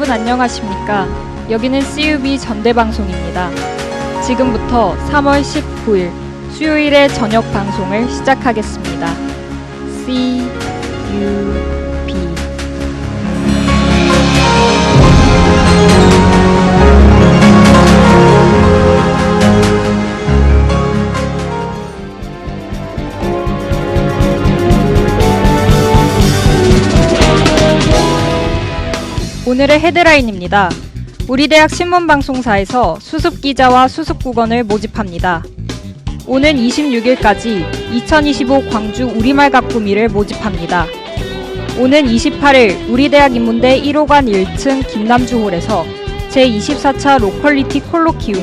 안녕하십니까. 여기는 CUB 전대방송입니다. 지금부터 3월 19일 수요일의 저녁 방송을 시작하겠습니다. CUB 오늘의 헤드라인입니다. 우리 대학 신문방송사에서 수습기자와 수습국원을 모집합니다. 오는 26일까지 2025 광주 우리말 가꾸미를 모집합니다. 오는 28일 우리 대학 인문대 1호관 1층 김남주홀에서 제24차 로컬리티 콜로키움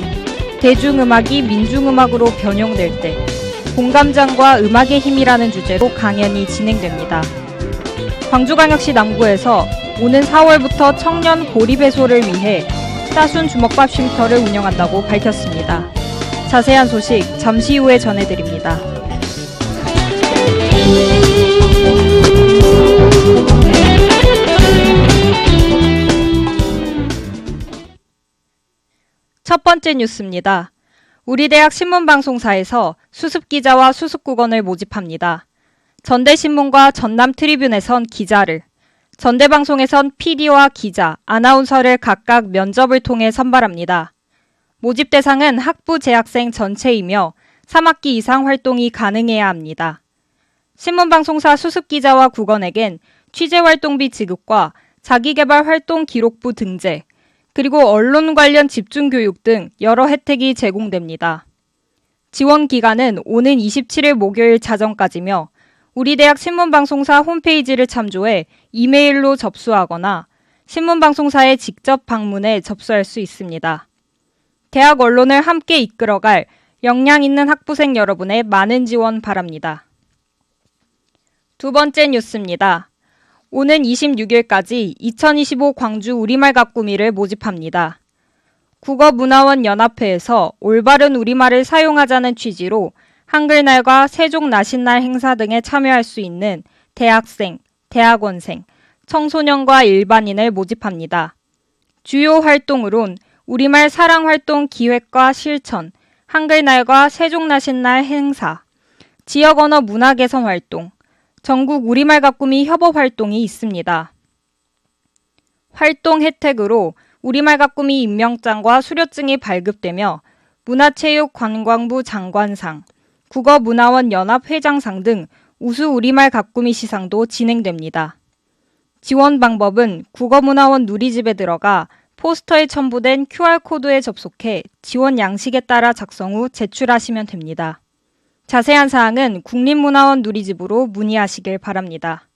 대중음악이 민중음악으로 변용될 때 공감장과 음악의 힘이라는 주제로 강연이 진행됩니다. 광주광역시 남구에서 오는 4월부터 청년 고립 해소를 위해 따순 주먹밥 쉼터를 운영한다고 밝혔습니다. 자세한 소식 잠시 후에 전해드립니다. 첫 번째 뉴스입니다. 우리 대학 신문방송사에서 수습기자와 수습국원을 모집합니다. 전대신문과 전남트리뷴에선 기자를, 전대방송에선 PD와 기자, 아나운서를 각각 면접을 통해 선발합니다. 모집 대상은 학부 재학생 전체이며 3학기 이상 활동이 가능해야 합니다. 신문방송사 수습기자와 국원에겐 취재활동비 지급과 자기개발 활동 기록부 등재, 그리고 언론 관련 집중교육 등 여러 혜택이 제공됩니다. 지원 기간은 오는 27일 목요일 자정까지며 우리 대학 신문방송사 홈페이지를 참조해 이메일로 접수하거나 신문방송사에 직접 방문해 접수할 수 있습니다. 대학 언론을 함께 이끌어갈 역량 있는 학부생 여러분의 많은 지원 바랍니다. 두 번째 뉴스입니다. 오는 26일까지 2025 광주 우리말 가꾸미를 모집합니다. 국어문화원 연합회에서 올바른 우리말을 사용하자는 취지로 한글날과 세종나신날 행사 등에 참여할 수 있는 대학생, 대학원생, 청소년과 일반인을 모집합니다. 주요 활동으론 우리말 사랑 활동 기획과 실천, 한글날과 세종나신날 행사, 지역 언어 문화 개선 활동, 전국 우리말 가꾸미 협업 활동이 있습니다. 활동 혜택으로 우리말 가꾸미 임명장과 수료증이 발급되며 문화체육관광부 장관상, 국어문화원 연합 회장상 등 우수 우리말 가꾸미 시상도 진행됩니다. 지원 방법은 국어문화원 누리집에 들어가 포스터에 첨부된 QR코드에 접속해 지원 양식에 따라 작성 후 제출하시면 됩니다. 자세한 사항은 국립문화원 누리집으로 문의하시길 바랍니다.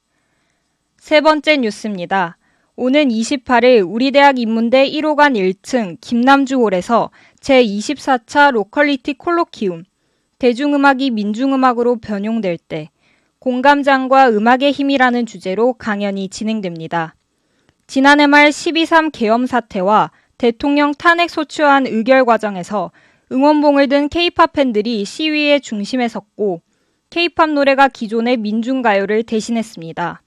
세 번째 뉴스입니다. 오는 28일 우리 대학 인문대 1호관 1층 김남주홀에서 제24차 로컬리티 콜로키움 대중음악이 민중음악으로 변용될 때 공감장과 음악의 힘이라는 주제로 강연이 진행됩니다. 지난해 말 12.3 계엄 사태와 대통령 탄핵 소추안 의결 과정에서 응원봉을 든 케이팝 팬들이 시위의 중심에 섰고 케이팝 노래가 기존의 민중가요를 대신했습니다.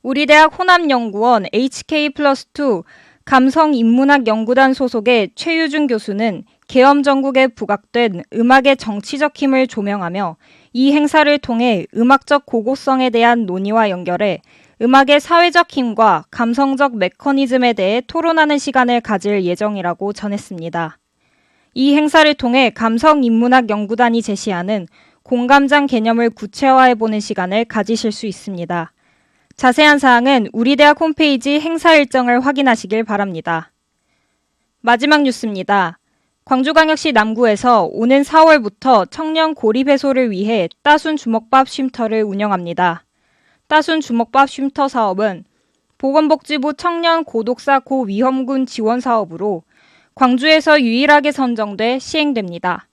우리 대학 호남연구원 HK 플러스 2 감성인문학 연구단 소속의 최유준 교수는 계엄 전국에 부각된 음악의 정치적 힘을 조명하며 이 행사를 통해 음악적 고고성에 대한 논의와 연결해 음악의 사회적 힘과 감성적 메커니즘에 대해 토론하는 시간을 가질 예정이라고 전했습니다. 이 행사를 통해 감성 인문학 연구단이 제시하는 공감장 개념을 구체화해보는 시간을 가지실 수 있습니다. 자세한 사항은 우리 대학 홈페이지 행사 일정을 확인하시길 바랍니다. 마지막 뉴스입니다. 광주광역시 남구에서 오는 4월부터 청년 고립 해소를 위해 따순 주먹밥 쉼터를 운영합니다. 따순 주먹밥 쉼터 사업은 보건복지부 청년 고독사 고위험군 지원 사업으로 광주에서 유일하게 선정돼 시행됩니다.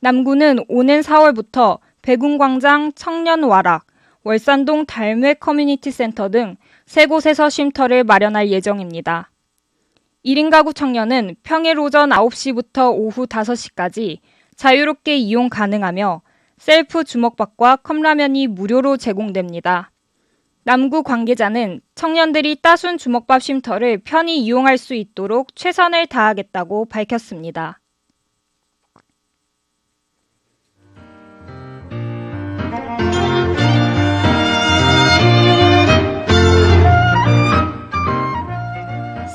남구는 오는 4월부터 백운광장 청년 와락, 월산동 달매 커뮤니티 센터 등 세 곳에서 쉼터를 마련할 예정입니다. 1인 가구 청년은 평일 오전 9시부터 오후 5시까지 자유롭게 이용 가능하며 셀프 주먹밥과 컵라면이 무료로 제공됩니다. 남구 관계자는 청년들이 따순 주먹밥 쉼터를 편히 이용할 수 있도록 최선을 다하겠다고 밝혔습니다.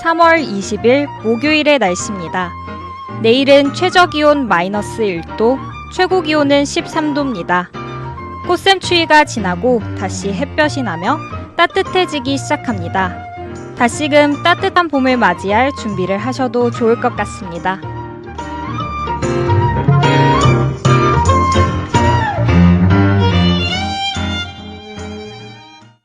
(3월 20일) 목요일의 날씨입니다. 내일은 최저 기온 마이너스 1도, 최고 기온은 13도입니다. 꽃샘추위가 지나고 다시 햇볕이 나며 따뜻해지기 시작합니다. 다시금 따뜻한 봄을 맞이할 준비를 하셔도 좋을 것 같습니다.